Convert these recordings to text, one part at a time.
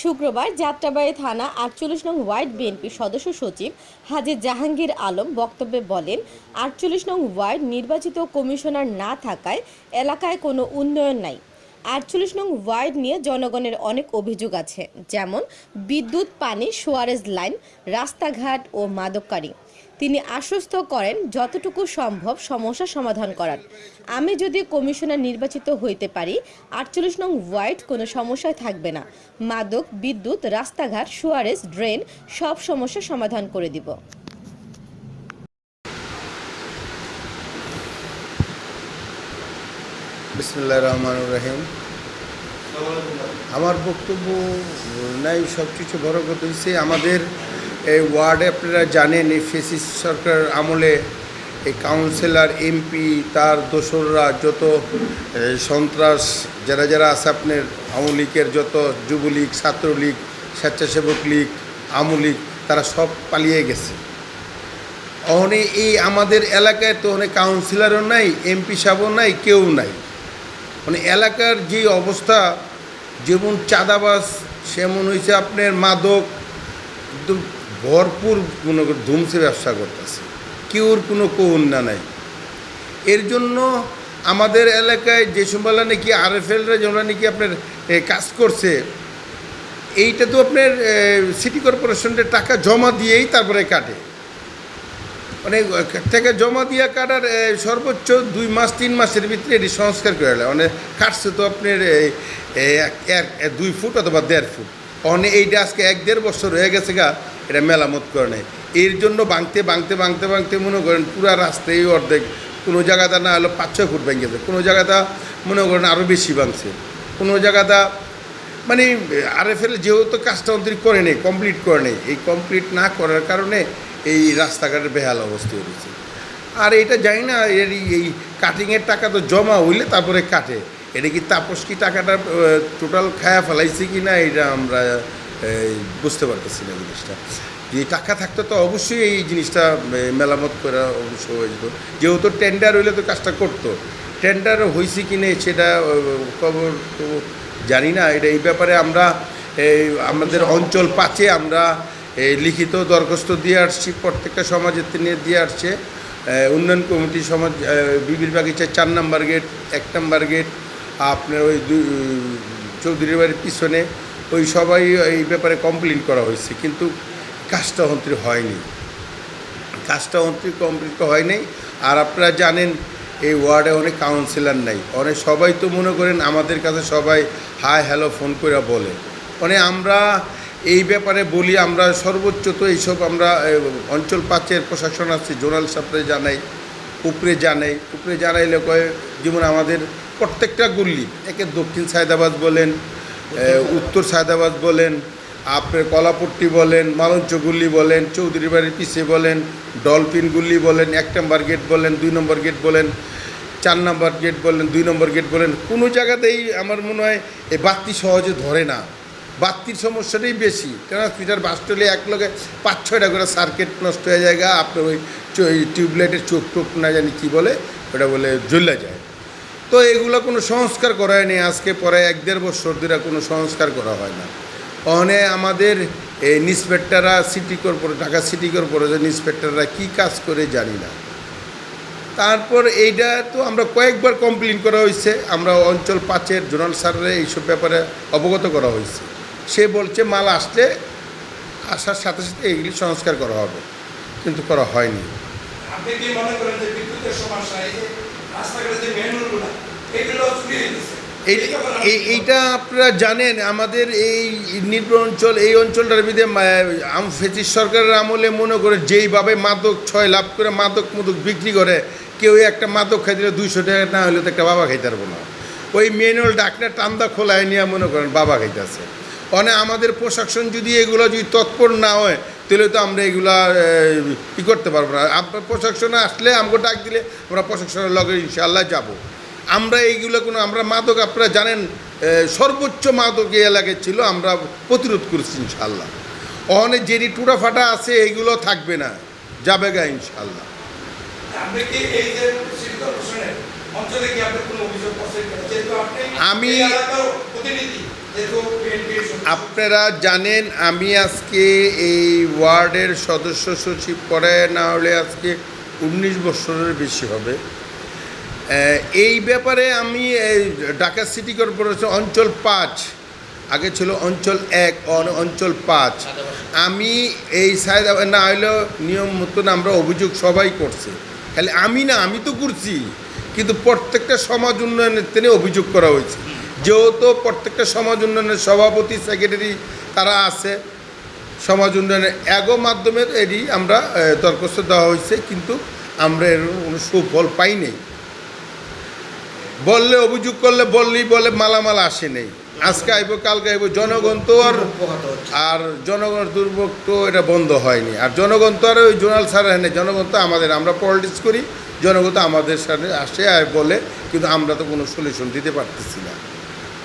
শুক্রবার যাত্রাবাড়ি থানা আটচল্লিশ নং ওয়ার্ড বিএনপি সদস্য সচিব হাজি জাহাঙ্গীর আলম বক্তব্যে বলেন, আটচল্লিশ নং ওয়ার্ড নির্বাচিত কমিশনার না থাকায় এলাকায় কোনো উন্নয়ন নাই। আটচল্লিশ নং ওয়ার্ড নিয়ে জনগণের অনেক অভিযোগ আছে, যেমন বিদ্যুৎ, পানি, সোয়ারেজ লাইন, রাস্তাঘাট ও মাদককারী। তিনি আশ্বস্ত করেন যতটুকু সম্ভব সমস্যা সমাধান করার। আমি যদি কমিশনার নির্বাচিত হইতে পারি আটচল্লিশ নং ওয়ার্ড কোনো সমস্যায় থাকবে না। মাদক বিদ্যুৎ রাস্তাঘাট সুয়ারেজ ড্রেন সব সমস্যা সমাধান করে দিব। বিসমুল্লাহ রহমান রহিম। আমার বক্তব্য নাই সব কিছু বড় কথা হচ্ছে আমাদের এই ওয়ার্ডে আপনারা জানেন, এই ফেসিস সরকার আমলে এই কাউন্সিলর, এমপি, তার দোসররা যত সন্ত্রাস, যারা যারা আছে আপনার, আওয়ামী লীগের যত যুবলীগ, ছাত্রলীগ, স্বেচ্ছাসেবক লীগ, আওয়ামী লীগ, তারা সব পালিয়ে গেছে। অনে এই আমাদের এলাকায় তো অনেক কাউন্সিলরও নাই, এমপি সাহেবও নাই, কেউ নাই। মানে এলাকার যে অবস্থা, যেমন চাঁদাবাস সেমন হয়েছে আপনার মাদক ভরপুর কর ধুমসে ব্যবসা করতেছে। কেউর কোনো কন্যা নাই। এর জন্য আমাদের এলাকায় যে সময়লা নাকি আর এফ আরএফএলরা যেগুলো নাকি আপনার কাজ করছে, এইটা তো আপনার সিটি কর্পোরেশনের টাকা জমা দিয়েই তারপরে কাটে। মানে টাকা জমা দিয়া কাটার সর্বোচ্চ দুই মাস, তিন মাসের ভিতরে এটি সংস্কার করে দেয় মানে কাটছে তো আপনার এক- দুই ফুট অথবা দেড় ফুট। অনে, এইটা আজকে এক দেড় বছর হয়ে গেছে গা। এটা মেলামত করে নেয় এর জন্য ভাঙতে ভাঙতে ভাঙতে ভাঙতে মনে করেন পুরা রাস্তায় অর্ধেক কোনো জায়গাটা না হলো পাঁচ, ছয় ফুট ভেঙে গেছে। কোনো জায়গাটা মনে করেন আরও বেশি ভাঙছে। কোনো জায়গাটা মানে আরএফএল যেহেতু কাজটা অন্তরি করে নেই কমপ্লিট করে নেই। এই কমপ্লিট না করার কারণে এই রাস্তাঘাটের বেহাল অবস্থা হয়েছে আর এটা জানি না, এর এই- কাটিংয়ের টাকা তো জমা হইলে তারপরে কাটে। এটা কি তাপস কি টাকাটা টোটাল খায়া ফেলাইছে কি না এটা আমরা বুঝতে পারতেছি না জিনিসটা। যে টাকা থাকতো তো অবশ্যই এই জিনিসটা এ, মেরামত করা অবশ্যই হয়ে যেত যেহেতু টেন্ডার হইলে তো কাজটা করতো। টেন্ডার হয়েছে কি নেই সেটা খবর তো জানি না। এটা এই ব্যাপারে আমরা এই আমাদের অঞ্চল পাচে আমরা লিখিত দরখাস্ত দিয়ে আসছি। প্রত্যেকটা সমাজের নিয়ে দিয়ে আসছে। উন্নয়ন কমিটি সমাজ বিবির বাগিচার চার নাম্বার গেট এক নাম্বার গেট আপনার ওই দুই চৌধুরী বাড়ির পিছনে ওই সবাই এই ব্যাপারে কমপ্লেন করা হয়েছে, কিন্তু কাজটা অন্তরি হয়নি। কাজটা অন্তরি কমপ্লিট হয়নি। আর আপনারা জানেন, এই ওয়ার্ডে অনেক কাউন্সিলর নাই। অনেক সবাই তো মনে করেন আমাদের কাছে সবাই হাই হ্যালো ফোন করে বলে। মানে আমরা এই ব্যাপারে বলি, আমরা সর্বোচ্চ তো এইসব আমরা অঞ্চল পাঁচের প্রশাসন আছে, জোনাল সাপ্রে জানাই, উপরে জানাই। উপরে জানাইলে কয়ে, যেমন আমাদের প্রত্যেকটা গুল্লি, একে দক্ষিণ সায়দাবাদ বলেন উত্তর সায়দাবাদ বলেন, আপনার কলাপট্টি বলেন, মালঞ্চ গুল্লি বলেন, চৌধুরী বাড়ির পিছে বলেন, ডলফিন গুল্লি বলেন, এক নম্বর গেট বলেন, দুই নম্বর গেট বলেন, চার নম্বর গেট বলেন, দুই নম্বর গেট বলেন, কোনো জায়গাতেই আমার মনে হয় এই বাতি সহজে ধরে না। বাতির সমস্যাটাই বেশি। ফিটার বাস্টলে এক লগে পাঁচ, ছয়টা করে সার্কিট নষ্ট হয়ে যায় আপনার ওই টিউবলাইটের চোখ টোক না জানি কী বলে, ওটা বলে জ্বলে যায়। তো এগুলো কোনো সংস্কার করা হয়নি আজকে পরে এক দেড় বছর ধরে কোনো সংস্কার করা হয় না। ওখানে আমাদের এই ইন্সপেক্টররা সিটি কর্পোরে ঢাকা সিটি কর্পোরেশন ইন্সপেক্টররা কী কাজ করে জানি না। তারপর এইটা তো আমরা কয়েকবার কমপ্লেন করা হয়েছে আমরা অঞ্চল পাঁচের জোনাল স্যারের এইসব ব্যাপারে অবগত করা হয়েছে সে বলছে, মাল আসলে আসার সাথে সাথে এইগুলি সংস্কার করা হবে। কিন্তু করা হয়নি। আপনি কি মনে করেন যে বিদ্যুতের সমস্যা এইটা আপনারা জানেন, আমাদের এই নির্ভর অঞ্চল, এই অঞ্চলটার ভিতরে ফেচিস সরকারের আমলে মনে করে যেইভাবে মাদক ছয় লাভ করে মাদক মুদক বিক্রি করে, কেউ একটা মাদক খাই দিলে দুইশো টাকা, না হলে তো একটা বাবা খাইতে পারব না। ওই ম্যানুয়াল ডাকটা টান্দা খোলায় নিয়ে মনে করেন বাবা খাইতেছে। মানে আমাদের প্রশাসন যদি এগুলো যদি তৎপর না হয় তাহলে তো আমরা এগুলা ই করতে পারব না। আপনার প্রশাসনে আসলে আমাকে ডাক দিলে আমরা প্রশাসনের লগে ইনশাল্লাহ যাব। আমরা এইগুলো কোনো আমরা মাদক আপনারা জানেন সর্বোচ্চ মাদক এই এলাকায় ছিল আমরা প্রতিরোধ করেছি ইনশাল্লাহ অনেক যেটি টুটা ফাটা আছে এইগুলো থাকবে না। যাবে গা ইনশাল্লাহ যে আমি- আপনারা জানেন, আমি আজকে এই ওয়ার্ডের সদস্য সচিব করে না হলে আজকে উনিশ বছরের বেশি হবে। এই ব্যাপারে আমি ঢাকা সিটি কর্পোরেশন অঞ্চল পাঁচ, আগে ছিল অঞ্চল এক অঞ্চল পাঁচ। আমি এই সাইড না হলেও নিয়ম মতন আমরা অভিযোগ সবাই করছে। খালি আমি না, আমি তো করছি, কিন্তু প্রত্যেকটা সমাজ উন্নয়নের তিনি অভিযোগ করা হয়েছে। যেহেতু প্রত্যেকটা সমাজ উন্নয়নের সভাপতি সেক্রেটারি তারা আছে, সমাজ উন্নয়নের এগো মাধ্যমে এরই আমরা দরখাস্ত দেওয়া হয়েছে, কিন্তু আমরা এর কোনো সুফল পাই নাই। বললে, অভিযোগ করলে, বললেই বলে, মালামাল আসে নেই। আজকে আইব, কালকে আইব, জনগণ তো আর আর জনগণের দুর্ভোগ তো এটা বন্ধ হয়নি। আর জনগণ তো আর ওই জোনাল স্যার নেই। জনগণ তো আমাদের, আমরা পলিটিক্স করি, জনগণ তো আমাদের সাথে আসে আর বলে, কিন্তু আমরা তো কোনো সলিউশন দিতে পারতেছি না।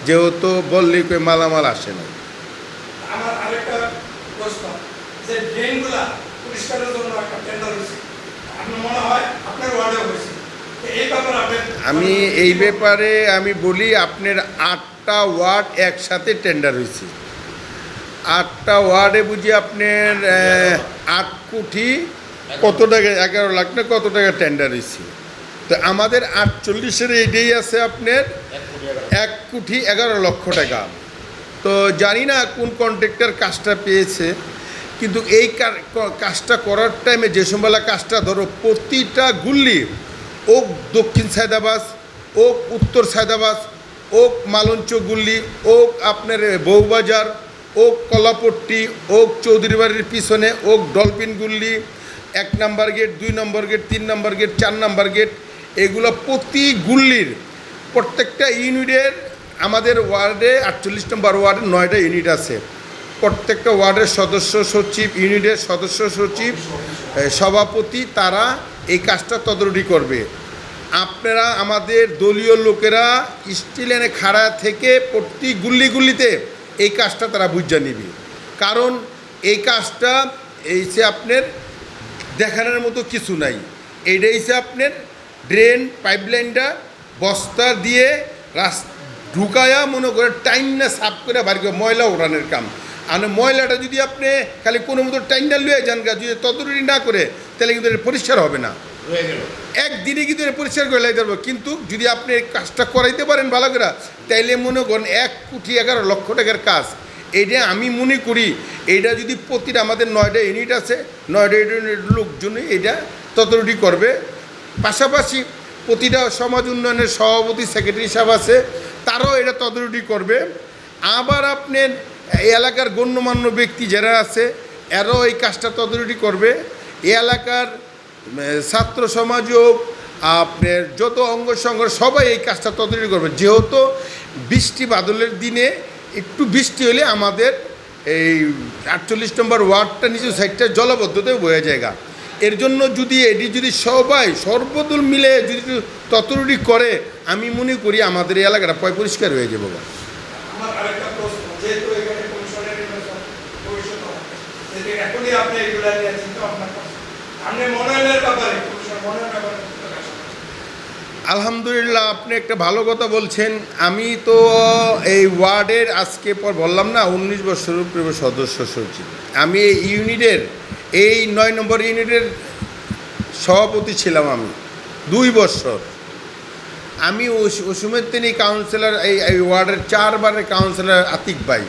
যেহেতু বললেই কই মালামাল আসে না আমার আরেকটা প্রশ্ন যে ড্রেনগুলা পরিষ্কারের জন্য একটা টেন্ডার হয়েছে। আপনার মনে হয় আপনার ওয়ার্ডেও হয়েছে। তো এই ব্যাপারে আপনি আমি এই ব্যাপারে আমি বলি আপনার আটটা ওয়ার্ড একসাথে টেন্ডার হয়েছে। আটটা ওয়ার্ডে বুঝি আপনার আট কোটি কত টাকা এগারো লাখ না কত টাকা টেন্ডার হয়েছে। তো আমাদের আটচল্লিশের এটাই আছে আপনার এক কোটি এগারো লক্ষ টাকা। তো জানি না কোন কন্ট্রাক্টর কাজটা পেয়েছে, কিন্তু এই কাজটা করার টাইমে যে সময়বেলা কাজটা ধরো প্রতিটা গুল্লি ও দক্ষিণ সায়দাবাদ ও উত্তর সায়দাবাদ ও মালঞ্চ গুল্লি ও আপনার বউবাজার ও কলাপট্টি ও চৌধুরী বাড়ির পিছনে ও ডলফিন গুল্লি, এক নাম্বার গেট দুই নম্বর গেট তিন নম্বর গেট চার নাম্বার গেট এগুলো প্রতি গুল্লির প্রত্যেকটা ইউনিটের আমাদের ওয়ার্ডে আটচল্লিশ নম্বর ওয়ার্ডে নয়টা ইউনিট আছে। প্রত্যেকটা ওয়ার্ডের সদস্য সচিব, ইউনিটের সদস্য সচিব সভাপতি, তারা এই কাজটা তদারকি করবে। আপনারা আমাদের দলীয় লোকেরা স্টিল এনে খাড়া থেকে প্রতি গুল্লি গুল্লিতে এই কাজটা তারা বুঝা নিবে। কারণ এই কাজটা এই সে আপনার দেখানোর মতো কিছু নাই। এইটা হচ্ছে আপনার ড্রেন, পাইপলাইনটা বস্তা দিয়ে রাস ঢুকায়া মনে করে টাইম না সাফ করে বাড়ি করে ময়লা ওঠানোর কাম। আর ময়লাটা যদি আপনি খালি কোনো মতো টাইমটা লুয়ে যান গা যদি ততটুকু না করে তাহলে কিন্তু এটা পরিষ্কার হবে না। একদিনে কিন্তু এটা পরিষ্কার করে লাইতে পারব। কিন্তু যদি আপনি এই কাজটা করাইতে পারেন ভালো করে তাইলে মনে করেন এক কোটি এগারো লক্ষ টাকার কাজ। এইটা আমি মনে করি এইটা যদি প্রতিটা আমাদের নয়টা ইউনিট আছে নয়টা ইউনিট লোকজন এটা ততটি করবে। পাশাপাশি প্রতিটা সমাজ উন্নয়নের সভাপতি সেক্রেটারি সাহেব আছে, তারাও এটা তদারকি করবে। আবার আপনার এলাকার গণ্যমান্য ব্যক্তি যারা আছে, এরাও এই কাজটা তদারকি করবে। এ এলাকার ছাত্র সমাজ হোক আপনার যত অঙ্গ সংঘ সবাই এই কাজটা তদারকি করবে। যেহেতু বৃষ্টি বাদলের দিনে একটু বৃষ্টি হলে আমাদের এই আটচল্লিশ নম্বর ওয়ার্ডটা নিচু সাইডটা জলবদ্ধতায় বয়ে জায়গা এর জন্য যদি এটি যদি সবাই সর্বদল মিলে যদি ততটি করে আমি মনে করি আমাদের এই এলাকাটা পয় পরিষ্কার হয়ে যাবে? আলহামদুলিল্লাহ আপনি একটা ভালো কথা বলছেন। আমি তো এই ওয়ার্ডের আজকে পর বললাম না উনিশ বছর সদস্য সচিব। আমি এই ইউনিটের এই নয় নম্বর ইউনিটের সভাপতি ছিলাম আমি, দুই বছর। আমি ওস- ওসুমের তিনি কাউন্সিলর এই ওয়ার্ডের চারবারের কাউন্সিলর আতিক ভাই।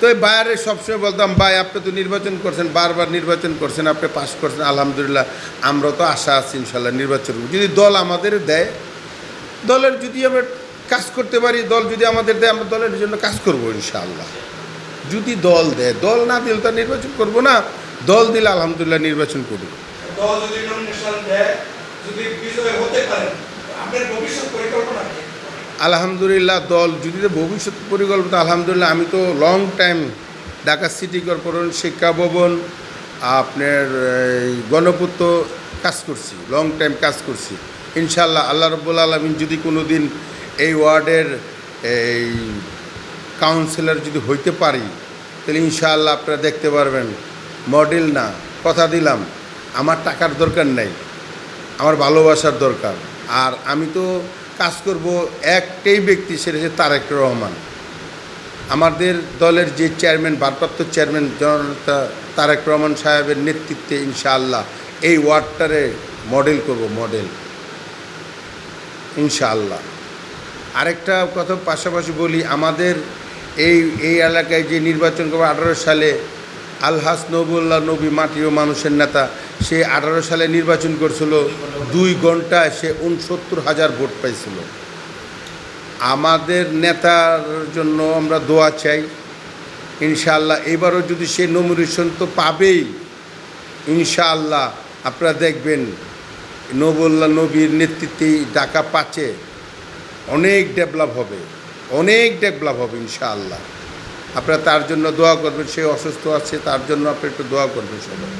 তো এই বাইরে সবসময় বলতাম, ভাই, আপনি তো নির্বাচন করছেন, বারবার নির্বাচন করছেন, আপনি পাস করছেন, আলহামদুলিল্লাহ, আমরা তো আশা আছি ইনশাল্লাহ নির্বাচন। যদি দল আমাদের দেয়, দলের যদি আমরা কাজ করতে পারি, দল যদি আমাদের দেয়, আমরা দলের জন্য কাজ করব ইনশাআল্লাহ যদি দল দেয়, দল না দিলে তো নির্বাচন করব না। দল দিলে আলহামদুলিল্লাহ নির্বাচন করব দল যদি নমিনেশন দেয় যদি বিজয় হতে পারে আপনার ভবিষ্যৎ পরিকল্পনা আলহামদুলিল্লাহ দল যদি তো ভবিষ্যৎ পরিকল্পনা আলহামদুলিল্লাহ আমি তো long time Dhaka city corporation শিক্ষা ভবন আপনার গণপূর্ত কাজ করছি লং টাইম কাজ করছি। ইনশাল্লাহ আল্লাহ রব্বুল আলমিন যদি কোনো দিন এই ওয়ার্ডের এই কাউন্সিলর যদি হইতে পারি তাহলে ইনশাআল্লাহ আপনারা দেখতে পারবেন মডেল না, কথা দিলাম। আমার টাকার দরকার নেই, আমার ভালোবাসার দরকার। আর আমি তো কাজ করব একটাই ব্যক্তি, সেটা হচ্ছে তারেক রহমান। আমাদের দলের যে চেয়ারম্যান, ভারপ্রাপ্ত চেয়ারম্যান জনতা তারেক রহমান সাহেবের নেতৃত্বে ইনশাআল্লাহ এই ওয়ার্ডটারে মডেল করব, মডেল। ইনশাআল্লাহ। আরেকটা কথা পাশাপাশি বলি, আমাদের এই এই এলাকায় যে নির্বাচন করব, আঠারো সালে আলহাস নবুল্লাহ নবী মাটি ও মানুষের নেতা। সে আঠারো সালে নির্বাচন করছিল, দুই ঘন্টায় সে উনসত্তর হাজার ভোট পাইছিল। আমাদের নেতার জন্য আমরা দোয়া চাই, ইনশাআল্লাহ। এবারও যদি সে নমিনেশন তো পাবেই, ইনশাআল্লাহ। আপনারা দেখবেন, নবুল্লাহ নবীর নেতৃত্বে ঢাকা পাচ্ছে অনেক ডেভেলপ হবে, অনেক ডেভেলপ হবে ইনশাআল্লাহ। আপনারা তার জন্য দোয়া করবেন, সে অসুস্থ আছে, তার জন্য আপনি একটু দোয়া করবেন সবাই।